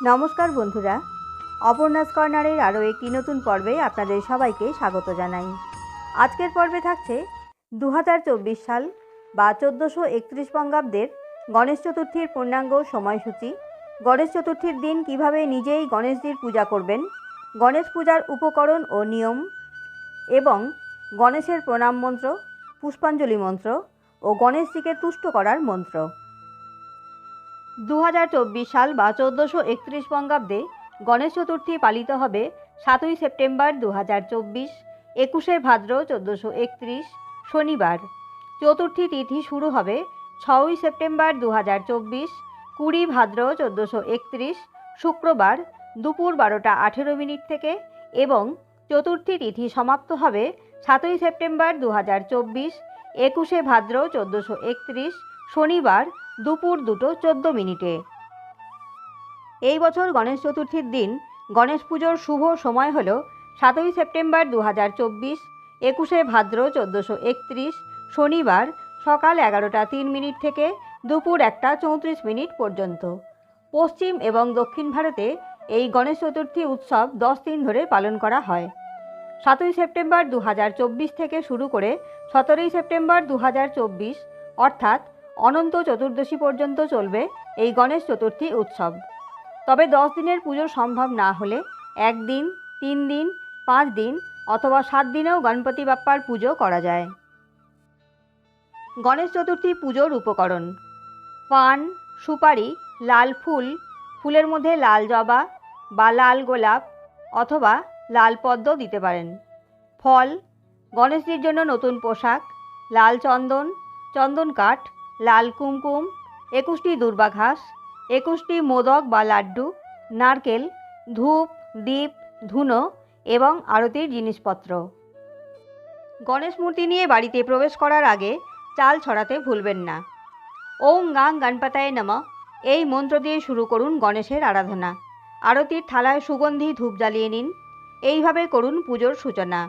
নমস্কার বন্ধুরা। অপর্ণাস কর্নারের আরও একটি নতুন পর্বে আপনাদের সবাইকে স্বাগত জানাই। আজকের পর্বে থাকছে দু হাজার চব্বিশ সাল বা চোদ্দোশো একত্রিশ বঙ্গাব্দের গণেশ চতুর্থীর পূর্ণাঙ্গ সময়সূচি। গণেশ চতুর্থীর দিন কীভাবে নিজেই গণেশজির পূজা করবেন, গণেশ পূজার উপকরণ ও নিয়ম এবং গণেশের প্রণাম মন্ত্র, পুষ্পাঞ্জলি মন্ত্র ও গণেশজিকে তুষ্ট করার মন্ত্র। দু হাজার চব্বিশ সাল বা চোদ্দোশো একত্রিশ বঙ্গাব্দে গণেশ চতুর্থী পালিত হবে সাতই সেপ্টেম্বর দু হাজার চব্বিশ, একুশে ভাদ্র চোদ্দোশো একত্রিশ, শনিবার। চতুর্থী তিথি শুরু হবে ছয়ই সেপ্টেম্বর দু হাজার চব্বিশ, কুড়ি ভাদ্র চোদ্দোশো একত্রিশ, শুক্রবার দুপুর বারোটা আঠেরো মিনিট থেকে এবং চতুর্থী তিথি সমাপ্ত হবে সাতই সেপ্টেম্বর দু হাজার চব্বিশ, একুশে ভাদ্র চোদ্দোশো একত্রিশ, শনিবার দুপুর দুটো চোদ্দ মিনিটে। এই বছর গণেশ চতুর্থীর দিন গণেশ পুজোর শুভ সময় হল সাতই সেপ্টেম্বর দু হাজার চব্বিশ, একুশে ভাদ্র চোদ্দোশো একত্রিশ, শনিবার সকাল এগারোটা তিন মিনিট থেকে দুপুর একটা চৌত্রিশ মিনিট পর্যন্ত। পশ্চিম এবং দক্ষিণ ভারতে এই গণেশ চতুর্থী উৎসব দশ দিন ধরে পালন করা হয়। সাতই সেপ্টেম্বর দু হাজার চব্বিশ থেকে শুরু করে সতেরোই সেপ্টেম্বর দু হাজার চব্বিশ, অর্থাৎ অনন্ত চতুর্দশী পর্যন্ত চলবে এই গণেশ চতুর্থী উৎসব। তবে দশ দিনের পুজো সম্ভব না হলে একদিন তিন দিন, পাঁচ দিন অথবা সাত দিনেও গণপতি বাপ্পার পুজো করা যায়। গণেশ চতুর্থী পুজোর উপকরণ। পান, সুপারি, লাল ফুল, ফুলের মধ্যে লাল জবা বা লাল গোলাপ অথবা লাল পদ্ম দিতে পারেন। ফল, গণেশজির জন্য নতুন পোশাক, লাল চন্দন চন্দন কাঠ লাল কুমকুম, একুশটি দুর্বা ঘাস, একুশটি মোদক বা লাড্ডু, নারকেল, ধূপ দীপ ধুনো এবং আরতির জিনিসপত্র। গণেশ মূর্তি নিয়ে বাড়িতে প্রবেশ করার আগে চাল ছড়াতে ভুলবেন না। ওং গাং গণপতায় নম, এই মন্ত্র দিয়ে শুরু করুন গণেশের আরাধনা। আরতির থালায় সুগন্ধি ধূপ জ্বালিয়ে নিন। এইভাবে করুন পুজোর সূচনা।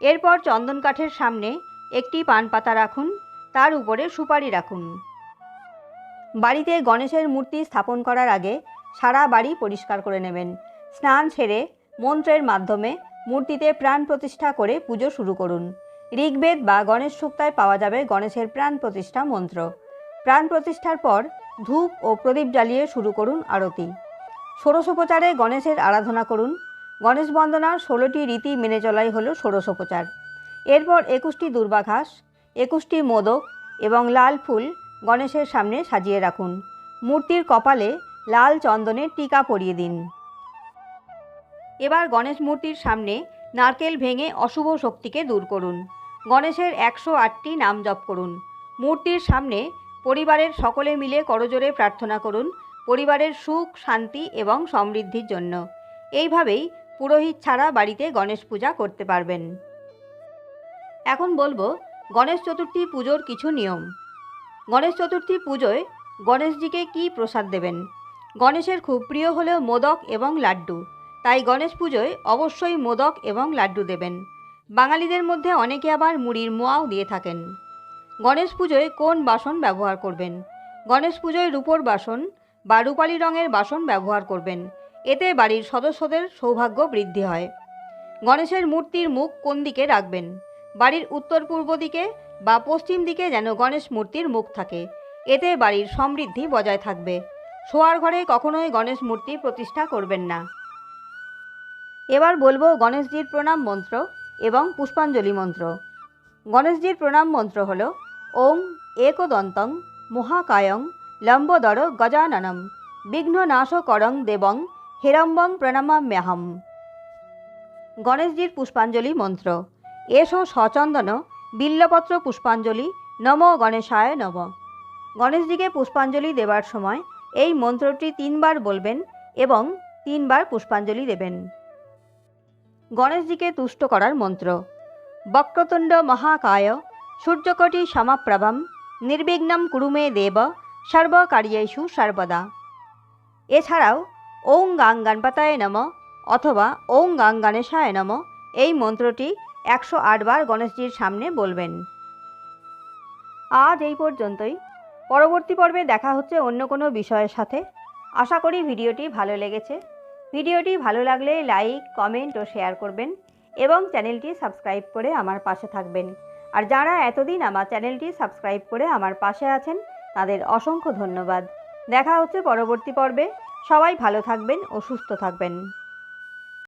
এরপর চন্দন কাঠের সামনে একটি পান পাতা রাখুন। তার উপরে সুপারি রাখুন। বাড়িতে গণেশের মূর্তি স্থাপন করার আগে সারা বাড়ি পরিষ্কার করে নেবেন। স্নান সেরে মন্ত্রের মাধ্যমে মূর্তিতে প্রাণ প্রতিষ্ঠা করে পুজো শুরু করুন। ঋগ্বেদ বা গণেশ সুক্তায় পাওয়া যাবে গণেশের প্রাণ প্রতিষ্ঠা মন্ত্র। প্রাণ প্রতিষ্ঠার পর ধূপ ও প্রদীপ জ্বালিয়ে শুরু করুন আরতি। ষোড়শোপচারে গণেশের আরাধনা করুন। গণেশ বন্দনার ষোলোটি রীতি মেনে চলাই হল ষোড়শোপচার। এরপর একুশটি দুর্বাঘাস একুশটি মোদক এবং লাল ফুল গণেশের সামনে সাজিয়ে রাখুন। মূর্তির কপালে লাল চন্দনের টিকা পরিয়ে দিন। এবার গণেশ মূর্তির সামনে নারকেল ভেঙে অশুভ শক্তিকে দূর করুন। গণেশের একশো আটটি নাম জপ করুন। মূর্তির সামনে পরিবারের সকলে মিলে করজোরে প্রার্থনা করুন পরিবারের সুখ, শান্তি এবং সমৃদ্ধির জন্য। এইভাবেই পুরোহিত ছাড়া বাড়িতে গণেশ পূজা করতে পারবেন। এখন বলব গণেশ চতুর্থী পুজোর কিছু নিয়ম। গণেশ চতুর্থী পুজোয় গণেশজিকে কী প্রসাদ দেবেন? গণেশের খুব প্রিয় হলো মোদক এবং লাড্ডু। তাই গণেশ পুজোয় অবশ্যই মোদক এবং লাড্ডু দেবেন। বাঙালিদের মধ্যে অনেকে আবার মুড়ির মোয়াও দিয়ে থাকেন। গণেশ পুজোয় কোন বাসন ব্যবহার করবেন? গণেশ পুজোয় রূপোর বাসন বা রূপালি রঙের বাসন ব্যবহার করবেন। এতে বাড়ির সদস্যদের সৌভাগ্য বৃদ্ধি হয়। গণেশের মূর্তির মুখ কোন দিকে রাখবেন? বাড়ির উত্তর পূর্ব দিকে বা পশ্চিম দিকে যেন গণেশ মূর্তির মুখ থাকে। এতে বাড়ির সমৃদ্ধি বজায় থাকবে। শোয়ার ঘরে কখনোই গণেশ মূর্তি প্রতিষ্ঠা করবেন না। এবার বলব গণেশজির প্রণাম মন্ত্র এবং পুষ্পাঞ্জলি মন্ত্র। গণেশজির প্রণাম মন্ত্র হল ওং একদন্তং মহাকায়ং লম্বদর গজাননম বিঘ্ন নাশ বিঘ্ননাশকরং দেবং হেরম্বং প্রণমাম্যহম। গণেশজির পুষ্পাঞ্জলি মন্ত্র। এসো সচন্দন বিল্লপত্র পুষ্পাঞ্জলি, নম গণেশায় নম। গণেশজিকে পুষ্পাঞ্জলি দেবার সময় এই মন্ত্রটি তিনবার বলবেন এবং তিনবার পুষ্পাঞ্জলি দেবেন। গণেশজিকে তুষ্ট করার মন্ত্র, বক্রতুণ্ড মহাকায়, সূর্যকটি সমাপ্রভম, নির্বিঘ্নম কুরুমে দেব, সর্বকার্যেষু সর্বদা। এছাড়াও, ওং গাং গণপতায় নম অথবা ওং গাং গণেশায় নম এই মন্ত্রটি একশো আটবার গণেশজির সামনে বলবেন। আজ এই পর্যন্তই। পরবর্তী পর্বে দেখা হচ্ছে অন্য কোনো বিষয়ের সাথে। আশা করি ভিডিওটি ভালো লেগেছে। ভিডিওটি ভালো লাগলে লাইক, কমেন্ট ও শেয়ার করবেন এবং চ্যানেলটি সাবস্ক্রাইব করে আমার পাশে থাকবেন। আর যারা এতদিন আমার চ্যানেলটি সাবস্ক্রাইব করে আমার পাশে আছেন, তাদের অসংখ্য ধন্যবাদ। দেখা হচ্ছে পরবর্তী পর্বে। সবাই ভালো থাকবেন ও সুস্থ থাকবেন।